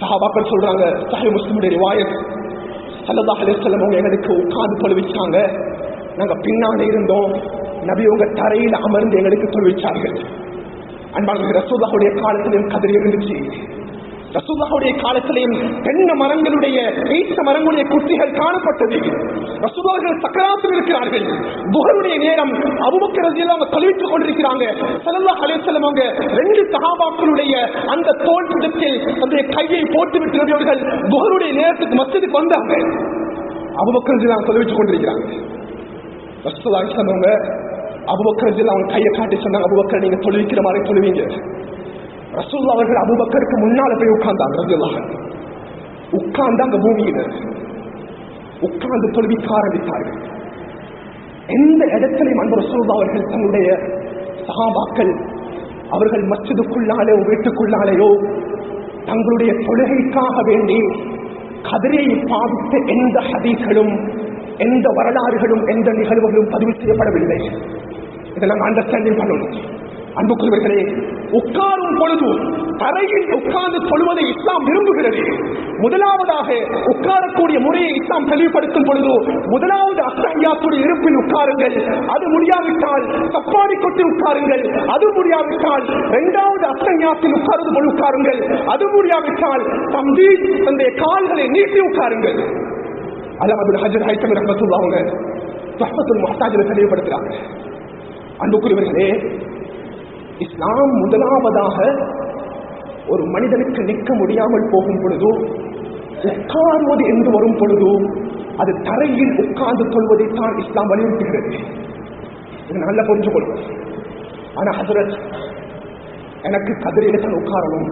சஹாபாக்கள் சொல்றாங்க சஹி முஸ்லிமுடைய ரிவாயத். சல்லதா அலிஸ்லம் அவங்க எங்களுக்கு உட்கார்ந்து தொழுவிச்சாங்க. நாங்கள் பின்னாடி இருந்தோம். நபி உங்க தரையில் அமர்ந்து எங்களுக்கு தொழுவிச்சார்கள். அன்பாளர்கள் ரசூல்லாவுடைய காலத்திலும் கதிரி இருந்துச்சு. ரசூல்லாவுடைய காலத்திலேயும் தென்னை மரங்களுடைய ஈச்ச மரங்களுடைய குட்டிகள் காணப்பட்டது. ரசூல்லார்கள் சக்கராத்தில் இருக்கிறார்கள். புகருடைய நேரம் அபுபக்கரதியில் அவங்க தழுவித்துக் கொண்டிருக்கிறாங்க. சல்லல்லாஹு அலைஹி அவங்க ரெண்டு சகாபாக்களுடைய அந்த தோல் புடத்தில் அந்த கையை போட்டு விட்டு புகருடைய நேரத்துக்கு மஸ்ஜிதுக்கு வந்தாங்க. அபுபக்கரதியில் அவங்க தழுவித்துக் கொண்டிருக்கிறாங்க. ரசூல்லாஹி சொன்னவங்க ரசியெல்லாம் அவங்க கையை காட்டி சொன்னாங்க அபுபக்கர் நீங்க தொழுவிக்கிற மாதிரி தொழுவீங்க. ரசூல் அவர்கள் அபுபக்கருக்கு முன்னால போய் உட்கார்ந்தாங்க ரஜுல்லாக உட்கார்ந்தாங்க பூமியில உட்கார்ந்து தொழுவிக்க ஆரம்பித்தார்கள் எந்த இடத்திலையும் அந்த ரசூல் அவர்கள் தன்னுடைய சகாபாக்கள் அவர்கள் மச்சதுக்குள்ளாலேயோ வீட்டுக்குள்ளாலேயோ தங்களுடைய தொழுகைக்காக வேண்டி கதிரையை பாவித்த எந்த ஹதீஸ்களும் எந்த வரலாறுகளும் எந்த நிகழ்வுகளும் பதிவு செய்யப்படவில்லை இதை நாங்கள் அண்டர்ஸ்டாண்டிங் பண்ணணும் அன்புக்குரியவர்களே உட்காரும் பொழுது தரையில் உட்கார்ந்து சொல்வதை இஸ்லாம் விரும்புகிறது. முதலாவதாக உட்காரக்கூடிய முறையை இஸ்லாம் தெளிவுபடுத்தும் பொழுது முதலாவது அஸ்தாங்கியாத்துடைய இருப்பில் உட்காருங்கள். அது முடியாவிட்டால் சப்பாடி கொட்டி உட்காருங்கள். அது முடியாவிட்டால் இரண்டாவது அஸ்தாங்கியாத்தில் உட்கார்ந்து போல் உட்காருங்கள். அது முடியாவிட்டால் தம்பி தந்தைய கால்களை நீட்டி உட்காருங்கள். அல்லாமல் ஹஜர் ஹைத்தம் ரஹமத்துல்லா அவங்க ரஹமத்துல் மஹ்தாஜில் தெளிவுபடுத்துறாங்க அன்புக்குரியவர்களே இஸ்லாம் முதலாவதாக ஒரு மனிதனுக்கு நிற்க முடியாமல் போகும் பொழுதோ உட்கார்வது என்று வரும் பொழுதோ அது தரையில் உட்கார்ந்து கொள்வதைத்தான் இஸ்லாம் வலியுறுத்துகிறது. இது நல்லா புரிஞ்சு கொள்வோம் ஆனா ஹசரத் எனக்கு கதிரையில தான் உட்காரணும்.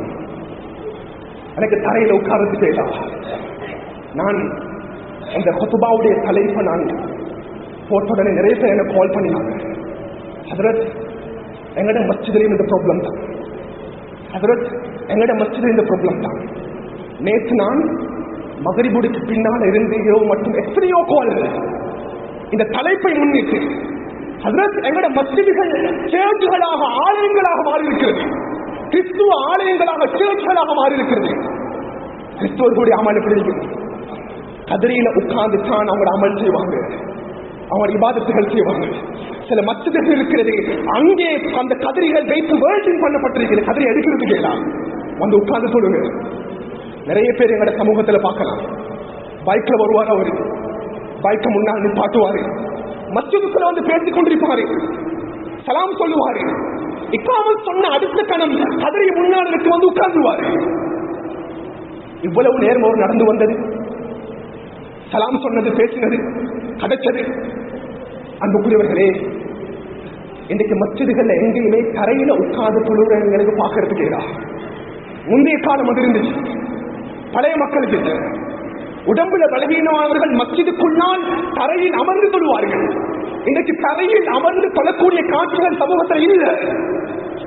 எனக்கு தரையில உட்கார்றது கேட்டா நான் இந்த கொத்துபாவுடைய தலைப்பை நான் போட்ட உடனே நிறைய பேர் எனக்கு கால் பண்ணினாங்க. ஹசரத் எங்களோட மஸ்ஜிதிலையும் இந்த ப்ராப்ளம் தான். ஹசரத் எங்கட மஸ்ஜிதில் இந்த ப்ராப்ளம் தான். நேற்று நான் மகரிபுடிக்கு பின்னால் இருந்து இரவு மட்டும் எத்தனையோ கோல்கள் இந்த தலைப்பை முன்னிட்டு ஹசரத் எங்கட மஸ்ஜிதுகள் சேர்ச்சுகளாக ஆலயங்களாக மாறியிருக்கிறது. கிறிஸ்துவ ஆலயங்களாக சேர்ச்சுகளாக மாறியிருக்கிறது. கிறிஸ்துவர்களுடைய அமல் எப்படி இருக்குது? கதிரையில உட்கார்ந்து தான் அவங்களோட அமல் செய்வாங்க. அவங்க இபாதத்துகள் செய்வாங்க. சில மச்சதுகள் இருக்கிறது. அங்கே அந்த கதிரிகள் வைத்து வேர்டிங் பண்ணப்பட்டிருக்கிறது. கதிரை எடுக்கிறது கேளா. வந்து உட்கார்ந்து சொல்லுங்க நிறைய பேர் எங்களோட சமூகத்துல பார்க்கலாம். பைக்ல வருவார் அவரு. பைக்க முன்னால் நிப்பாட்டுவாரு மத்தியத்துல வந்து பேசிக் கொண்டிருப்பாரு. சலாம் சொல்லுவாரு. இக்காமல் சொன்ன அடுத்த கணம் கதிரை முன்னால் இருக்கு வந்து உட்கார்ந்துவாரு. இவ்வளவு நேரம் அவர் நடந்து வந்தது. சலாம் சொன்னது பேசினது கிடைச்சது அன்புக்குரியவர்களே இன்றைக்கு மச்சிதுகள் எங்கேயுமே கரையில உட்கார்ந்து தொழுகிறவங்களுக்கு பார்க்கறதுக்கு ஏதா முந்தைய காலம் அது இருந்துச்சு. பழைய மக்களுக்கு உடம்புல பலவீனமானவர்கள் மச்சிதுக்குள்ளால் தரையில் அமர்ந்து தொழுவார்கள். இன்றைக்கு தரையில் அமர்ந்து தொழக்கூடிய காட்சிகள் சமூகத்தில் இல்லை.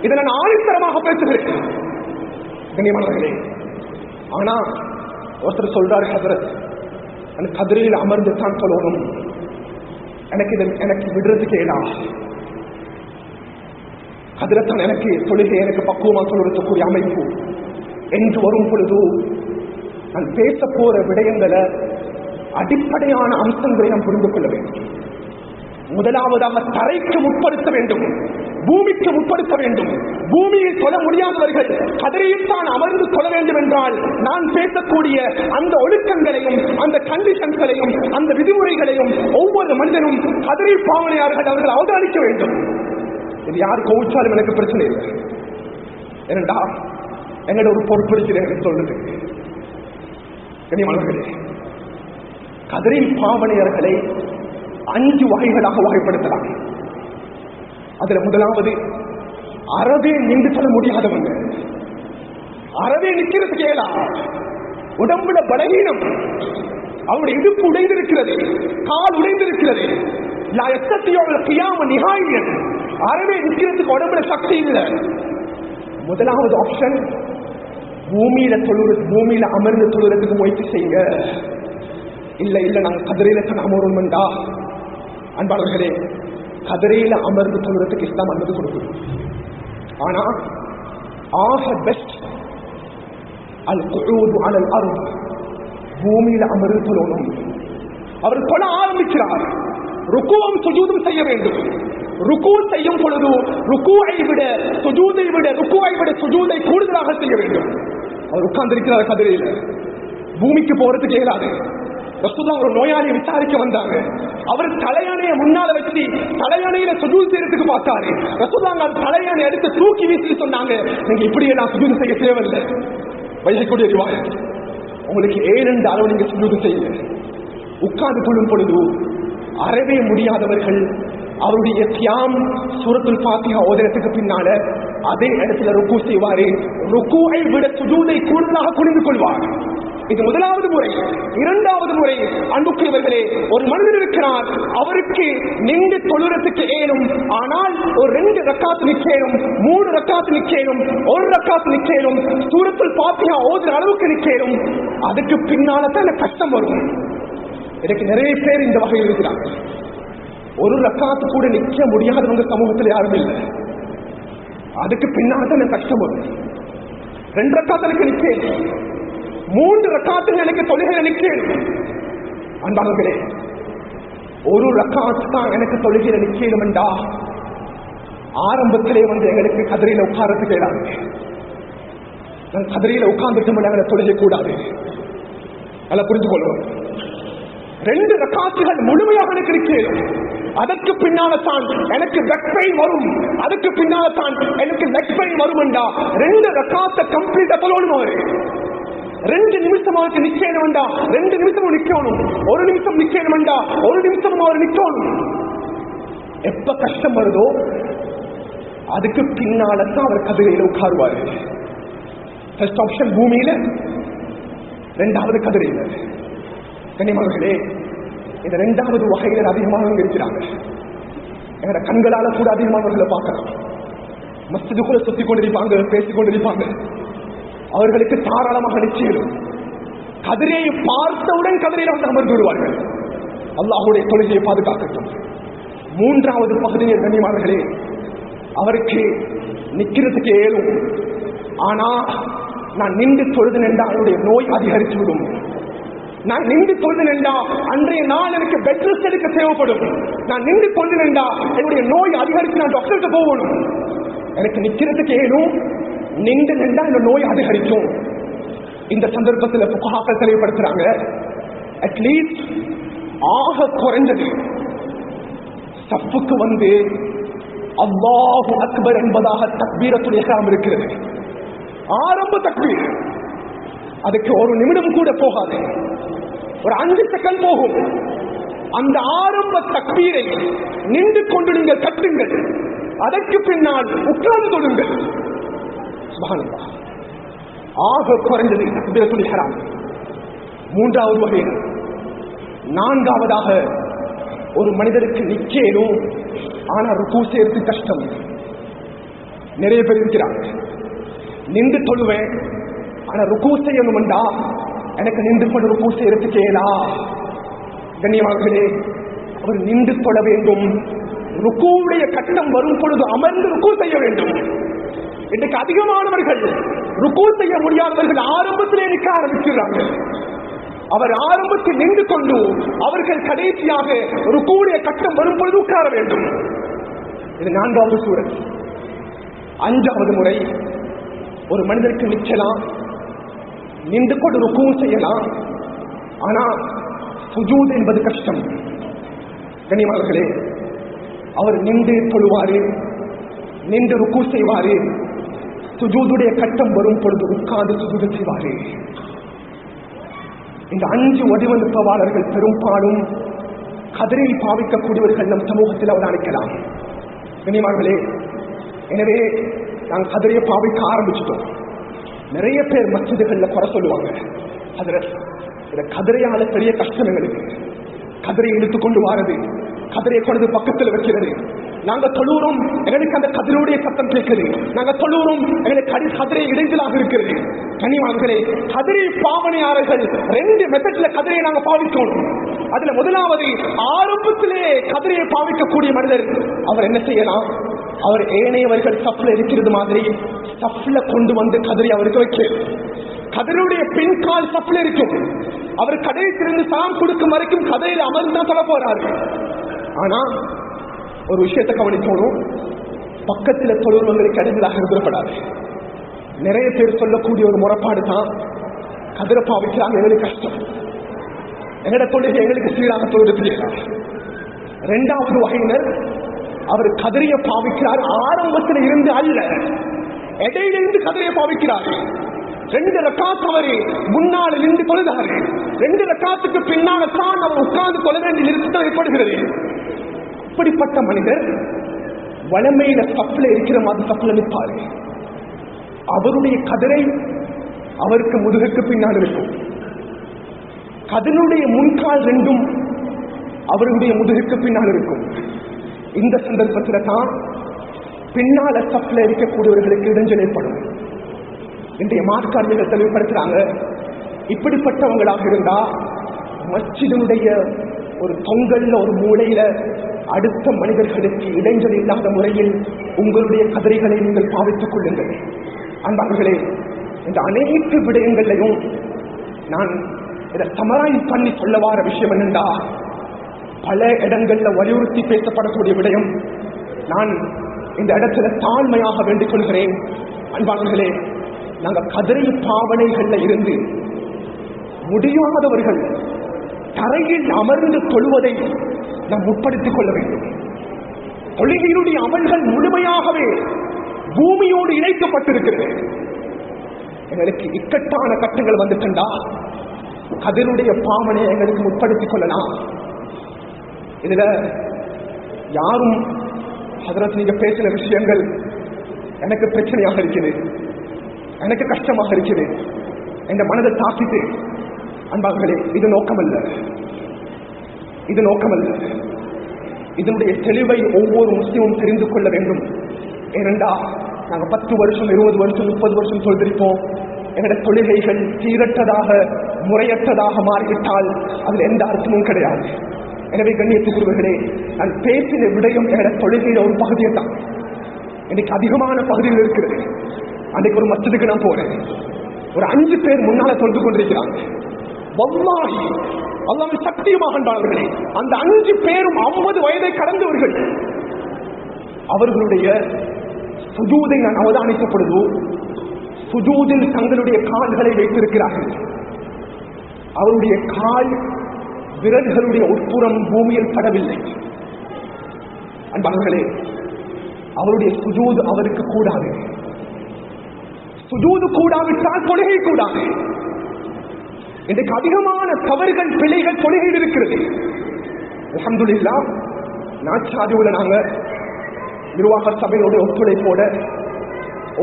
இதை நான் ஆணித்தரமாக பேசுகிறேன். கண்ணியமானவர்களே ஆனா ஒருத்தர் சொல்றாரு ஹசரத் அந்த கதிரையில் அமர்ந்து தான் சொல்லணும் எனக்கு இதை எனக்கு விடுறதுக்கு ஏடா கதிரத்தான் எனக்கு தொழுகை எனக்கு பக்குவமா சொல்றதுக்குரிய அமைப்பு. என்று வரும் பொழுது நான் பேச போற விடயங்களை அடிப்படையான அம்சங்களை நாம் புரிந்து கொள்ள வேண்டும். முதலாவதாக தரைக்கு முற்படுத்த வேண்டும். பூமிக்கு முற்படுத்த வேண்டும். பூமியில் சொல்ல முடியாதவர்கள் கதிரையில் தான் அமர்ந்து தொழ வேண்டும் என்றால் நான் பேசக்கூடிய அந்த ஒழுக்கங்களையும் அந்த கண்டிஷன்களையும் அந்த விதிமுறைகளையும் ஒவ்வொரு மனிதனும் கதிரை பாவனையார்கள் அவர்கள் அவதானிக்க வேண்டும். இது யார் கோவிச்சாலும் எனக்கு பிரச்சனை இல்லை. என்னடா எங்கட ஒரு பொறுப்பு இருக்கிறேன் எனக்கு சொல்றது கனிமலர்களே கதிரை பாவனையர்களை அஞ்சு வகைகளாக வகைப்படுத்தலாம். அதுல முதலாவது அறவே நின்று சொல்ல முடியாதவங்க. அறவே நிக்கிறது கேளா. உடம்புல பலவீனம் அவருடைய இடுப்பு உடைந்திருக்கிறது கால் உடைந்திருக்கிறது. லா எத்தத்தையோட கியாம நிகாயன் அறவே நிற்கிறதுக்கு உடம்புல சக்தி இல்லை. முதலாவது ஆப்ஷன் பூமியில தொழுறது பூமியில அமர்ந்து தொழுறதுக்கு முயற்சி செய்யுங்க. இல்ல இல்ல நாங்க கதிரையில தான் அமருமெண்டா அன்பாளர்களே கதிரையில அமர்ந்து தொழுறதுக்கு இஸ்லாம் அனுமதி கொடுக்குது. ஆனா ஆக பெஸ்ட் அல் குழுவது அனல் அருள். பூமியில அமர்ந்து தொழணும். அவர் தொழ ஆரம்பிக்கிறார். ருக்குவம் சுஜூதம் செய்ய வேண்டும். ருக்கு செய்யும் பொழுது ருக்குவை விட சுஜூதை விட ருக்குவை விட சுஜூதை கூடுதலாக செய்ய வேண்டும். அவர் உட்கார்ந்திருக்கிறார் கதிரையில். பூமிக்கு போறதுக்கு இயலாது. ரசூலுல்லாஹ் ஒரு நோயாளியை விசாரிக்க வந்தாங்க. அவர் தலையணைய முன்னால வச்சு தலையணையில சுஜூல் செய்யறதுக்கு பார்த்தாரு. ரசூலுல்லாஹ் தலையணை எடுத்து தூக்கி வீசி சொன்னாங்க. நீங்க இப்படி எல்லாம் சுஜூல் செய்ய தேவையில்லை. வயசக்கூடிய ரிவாயத். உங்களுக்கு ஏனென்று அளவு நீங்க சுஜூல் செய்யுங்க உட்கார்ந்து கொள்ளும் பொழுது அறவே முடியாதவர்கள் அவருடைய தியாம் சூரத்துல் பாத்தியா ஓதனத்துக்கு பின்னால அதே இடத்துல ருக்கு செய்வாரு. ருக்குவை விட சுஜூதை கூடுதலாக குனிந்து கொள்வார். இது முதலாவது முறை. இரண்டாவது முறை. அன்புக்குரியவர்களே ஒரு மனிதர் இருக்கிறார் அவருக்கு நின்று தொழுறதுக்கு ஏனும் ஆனால் ஒரு ரெண்டு ரக்காத்து நிக்கேனும் மூணு ரக்காத்து நிக்கேனும் ஒரு ரக்காத்து நிக்கேனும் சூரத்தில் பாத்தியா ஓதுற அளவுக்கு நிக்கேனும். அதுக்கு பின்னால தான் கஷ்டம் வரும். எனக்கு நிறைய பேர் இந்த வகையில் இருக்கிறாங்க ஒரு ரக்காத்து கூட நிக்க முடியாதவங்க சமூகத்தில் யாரும் இல்லை. அதுக்கு பின்னால தான் எனக்கு கஷ்டம் வரும். ரெண்டு ரக்காத்து எனக்கு மூன்று ரக்காத்து எனக்கு தொழுகை நிக்கேன் அன்பானவர்களே ஒரு ரக்காத்து தான் எனக்கு தொழுகிற நிக்கணும்டா ஆரம்பத்திலே வந்து எங்களுக்கு கதிரையில உட்காரத்துக்கு கேடாங்க நான் கதிரையில உட்கார்ந்துட்டு எங்களை தொழுகை கூடாது நல்லா புரிந்து கொள்வோம் ரெண்டு ரக்காத்துகள் முழுமையாக எனக்கு இருக்கிறது அதற்கு பின்னால தான் எனக்கு வெப்பை வரும். அதுக்கு பின்னால தான் எனக்கு வெப்பை வரும் என்றா ரெண்டு ரக்காத்த கம்ப்ளீட்டா சொல்லணும் அவரு. ரெண்டு நிமிஷம் அவருக்கு நிக்கணும் வேண்டா ரெண்டு நிமிஷமும் நிக்கணும். ஒரு நிமிஷம் நிச்சயம் வேண்டா ஒரு நிமிஷம் அவர் நிக்கணும். எப்ப கஷ்டம் வருதோ அதுக்கு பின்னால தான் அவர் கதிரையில உட்காருவாரு. ஃபர்ஸ்ட் ஆப்ஷன் பூமியில. ரெண்டாவது கதிரையில. கண்ணியமானவர்களே இந்த ரெண்டாவது வகையில் அதிகமானவங்க இருக்கிறாங்க. எங்களோட கண்களால கூட அதிகமானவர்களை பார்க்கலாம். மஸ்ஜிதுக்குள்ள சுத்தி கொண்டிருப்பாங்க பேசிக் கொண்டிருப்பாங்க. அவர்களுக்கு தாராளமாக நிச்சயம். கதிரையை பார்த்தவுடன் கதிரையில் வந்து அமர்ந்து விடுவார்கள். அல்லாஹுடைய தொழுகையை பாதுகாக்கட்டும். மூன்றாவது பகுதியில் கண்ணியமானவர்களே அவருக்கு நிக்கிறதுக்கு ஏழும் ஆனா நான் நின்று தொழுது நின்றால் அவருடைய நோய் அதிகரித்து விடும். நான் நின்று கொண்டு நின்றா அன்றைய நாள் எனக்கு பெட் ரெஸ்ட் எடுக்க தேவைப்படும். நான் நின்று கொண்டு நின்றா என்னுடைய நோய் அதிகரித்து நான் டாக்டர்கிட்ட போகணும். எனக்கு நிக்கிறதுக்கு ஏனும் நின்று நின்றா இந்த நோய் அதிகரிக்கும். இந்த சந்தர்ப்பத்தில் புகாக்கள் தெளிவுபடுத்துறாங்க. அட்லீஸ்ட் ஆக குறைஞ்சது. சப்புக்கு வந்து அல்லாஹு அக்பர் என்பதாக தக்பீரத்துடைய இஸ்லாம் இருக்கிறது. ஆரம்ப தக்பீர். அதுக்கு ஒரு நிமிடம் கூட போகாது. ஒரு அஞ்சு செகண்ட் போகும். அந்த ஆரம்ப தக்பீரை நின்று கொண்டு நீங்கள் கட்டுங்கள் அதற்கு பின்னால் உட்கார்ந்து கொள்ளுங்கள் ஆக குறைந்தது தக்பீரத்துல் மூன்றாவது வகை. நான்காவதாக ஒரு மனிதருக்கு நிக்கேனும் ஆனா ருக்கு சேர்த்து கஷ்டம். நிறைய பேர் இருக்கிறாங்க. நின்று தொழுவேன் ஆனா ருக்கு செய்யணும்டா எனக்கு நின்று கொண்டு ருக்கு செய்யறதுக்கு கண்ணியமாகவே அவர் நின்று கொள்ள வேண்டும். ருக்குடைய கட்டம் வரும் பொழுது அமர்ந்து ருக்கு செய்ய வேண்டும். இன்றைக்கு அதிகமானவர்கள் ருக்கு செய்ய முடியாதவர்கள் ஆரம்பத்திலே நிற்க ஆரம்பிக்கிறாங்க. அவர் ஆரம்பத்தில் நின்று கொண்டு அவர்கள் கடைசியாக ருக்குடைய கட்டம் வரும் பொழுது உட்கார வேண்டும். இது நான்காவது சூழல் அஞ்சாவது முறை. ஒரு மனிதருக்கு நிச்சலாம் நின்று கொண்டு ருக்கும் செய்யலாம். ஆனா சுஜூத் என்பது கஷ்டம். கனிமார்களே அவர் நின்று தொழுவாரு நின்று ருக்கு செய்வாரு. சுஜூதுடைய கட்டம் வரும் பொழுது உட்கார்ந்து சுஜூது செய்வாரு. இந்த அஞ்சு வடிவமைப்பாளர்கள் பெரும்பாலும் கதிரில் பாவிக்கக்கூடியவர்கள் நம் சமூகத்தில் அவதானிக்கலாம். கனிமார்களே எனவே நாங்கள் கதிரையை பாவிக்க ஆரம்பிச்சிட்டோம். நிறைய பேர் மசிதுகள்ல குறை சொல்லுவாங்க. அதுல இந்த கதிரையால பெரிய கஷ்டம் எங்களுக்கு. கதிரை இழுத்து கொண்டு வாரது. கதிரையை கொண்டு பக்கத்தில் வைக்கிறது. நாங்க தொழுறோம் எங்களுக்கு அந்த கதிரோடைய சத்தம் கேட்குது. நாங்க தொழுறோம் எங்களுக்கு கடி கதிரை இடைஞ்சலாக இருக்கிறது. கனிவான்களே கதிரை பாவனையாளர்கள் ரெண்டு மெத்தட்ல கதிரையை நாங்க பாவிக்கணும் அதுல முதலாவது ஆரம்பத்திலே கதிரையை பாவிக்கக்கூடிய மனிதர். அவர் என்ன செய்யலாம்? அவர் ஏனையவர்கள் சப்பில் இருக்கிறது மாதிரி சஃப்ல கொண்டு வந்து கதிரை அவருக்கு வைக்க. கதருடைய பின் கால் சப்பில் இருக்கும் அவர் கதையை திறந்து சாம் கொடுக்கும் வரைக்கும் கதையில் அமர்ந்து தான் சொல்ல போறாரு. ஆனா ஒரு விஷயத்தை கவனிக்கணும். பக்கத்துல தொழுவங்களுக்கு அடிமையாக இருந்துடப்படாது நிறைய பேர் சொல்லக்கூடிய ஒரு முறைப்பாடு தான் கதிரை பாவிக்கிறாங்க எங்களுக்கு கஷ்டம். எங்கட தொழில் எங்களுக்கு சீராக தொழில் ரெண்டாவது வகையினர் அவர் கதிரைய பாவிக்கிறார் ஆரம்பத்தில் இருந்து அல்ல. இடையில இருந்து கதிரைய பாவிக்கிறார். ரெண்டு ரக்காத்து அவரு முன்னால் நின்று தொழுதாரு. ரெண்டு ரக்காத்துக்கு பின்னால தான் அவர் உட்கார்ந்து கொள்ள வேண்டிய நிறுத்தம் ஏற்படுகிறது. இப்படிப்பட்ட மனிதர் வளமையில தப்புல இருக்கிற மாதிரி தப்புல நிற்பாரு. அவருடைய கதிரை அவருக்கு முதுகுக்கு பின்னால் இருக்கும் கதனுடைய முன்கால் ரெண்டும் அவருடைய முதுகுக்கு பின்னால் இருக்கும் இந்த சந்தர்ப்பத்தில் தான் பின்னால சப்ல இருக்கக்கூடியவர்களுக்கு இடைஞ்சல் ஏற்படும். இன்றைய மார்க்கார்கள் தெளிவுபடுத்துறாங்க. இப்படிப்பட்டவங்களாக இருந்தா மச்சிதனுடைய ஒரு தொங்கல்ல ஒரு மூளையில அடுத்த மனிதர்களுக்கு இடைஞ்சல் இல்லாத முறையில் உங்களுடைய கதிரைகளை நீங்கள் பாவித்துக் கொள்ளுங்கள். அன்பார்களே இந்த அனைத்து விடயங்களையும் நான் இதை சமராய் பண்ணி சொல்ல வார விஷயம் என்னென்றா பல இடங்கள்ல வலியுறுத்தி பேசப்படக்கூடிய விடயம் நான் இந்த இடத்துல தாழ்மையாக வேண்டிக் கொள்கிறேன். அன்பாளர்களே நாங்கள் கதிரை பாவனைகள்ல இருந்து முடியாதவர்கள் தரையில் அமர்ந்து தொழுவதை நாம் உட்படுத்திக் கொள்ள வேண்டும். தொழுகையினுடைய அமல்கள் முழுமையாகவே பூமியோடு இணைக்கப்பட்டிருக்கிறது. எங்களுக்கு இக்கட்டான கட்டங்கள் வந்துட்டா கதிருடைய பாவனை எங்களுக்கு முற்படுத்திக் கொள்ளலாம். இதுல யாரும் ஹதரத் நீங்க பேசின விஷயங்கள் எனக்கு பிரச்சனையாக இருக்குது. எனக்கு கஷ்டமாக இருக்குது. எங்க மனதை தாக்கிட்டு அன்பார்களே இது நோக்கமல்ல. இது நோக்கமல்ல. இதனுடைய தெளிவை ஒவ்வொரு முஸ்லீமும் தெரிந்து கொள்ள வேண்டும். ஏனெண்டா நாங்கள் பத்து வருஷம் இருபது வருஷம் முப்பது வருஷம் சொல்லிருப்போம். எங்களுடைய தொழுகைகள் சீரற்றதாக முறையற்றதாக மாறிவிட்டால் அதில் எந்த அர்த்தமும் கிடையாது. எனவே கண்ணியத்துக்குரியவர்களே நான் பேசின விடயம் எங்களுடைய தொழுகையில ஒரு பகுதியை தான் இன்னைக்கு அதிகமான பகுதிகள் இருக்கிறது. அன்னைக்கு ஒரு மச்சத்துக்கு நான் போறேன். ஒரு அஞ்சு பேர் முன்னால தொழுது கொண்டிருக்கிறாங்க வல்லாஹி அல்லாமல் சத்தியமாக என்றார்களே அந்த அஞ்சு பேரும் ஐம்பது வயதை கடந்தவர்கள். அவர்களுடைய சுஜூதை நான் அவதானிக்கப்படுதோ. சுஜூதில் தங்களுடைய கால்களை வைத்திருக்கிறார்கள். அவருடைய கால் விரல்களுடைய உட்புறம் பூமியில் படவில்லை. அன்பாளர்களே அவருடைய சுஜூது அவருக்கு கூடாது. சுஜூது கூடாவிட்டால் தொழுகை கூடாது. இன்றைக்கு அதிகமான தவறுகள் பிழைகள் தொழுகையில் இருக்கிறது. அலமதுல்லா நாச்சாதிவுல நாங்க நிர்வாக சபையோட ஒத்துழைப்போட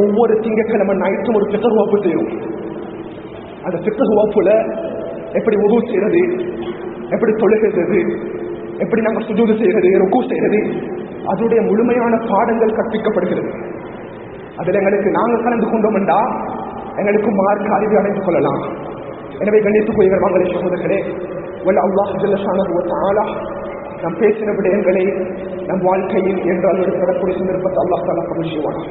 ஒவ்வொரு திங்கட்கிழமை நைட்டும் ஒரு பித்தர் வகுப்பு செய்யும் அந்த பித்தர் வகுப்புல எப்படி உதவு செய்யறது எப்படி தொழுகிறது எப்படி நாங்கள் சுஜூது செய்யறது ருக்கு செய்யறது அதனுடைய முழுமையான பாடங்கள் கற்பிக்கப்படுகிறது. அதில் எங்களுக்கு நாங்கள் கலந்து கொண்டோம்டா எங்களுக்கு மார்க் அறிவு அடைந்து கொள்ளலாம். எனவே கணித்துக்குரிய வாங்கலை சகோதரர்களே வல்ல அல்லாஹ் ஜல்லஷானு நாம் பேசின விடயங்களை நம் வாழ்க்கையில் என்றால் ஒரு பெறக்கூடிய சந்தர்ப்பத்தை அல்லாஹ் தாலா கமிழ்ச்சிவானா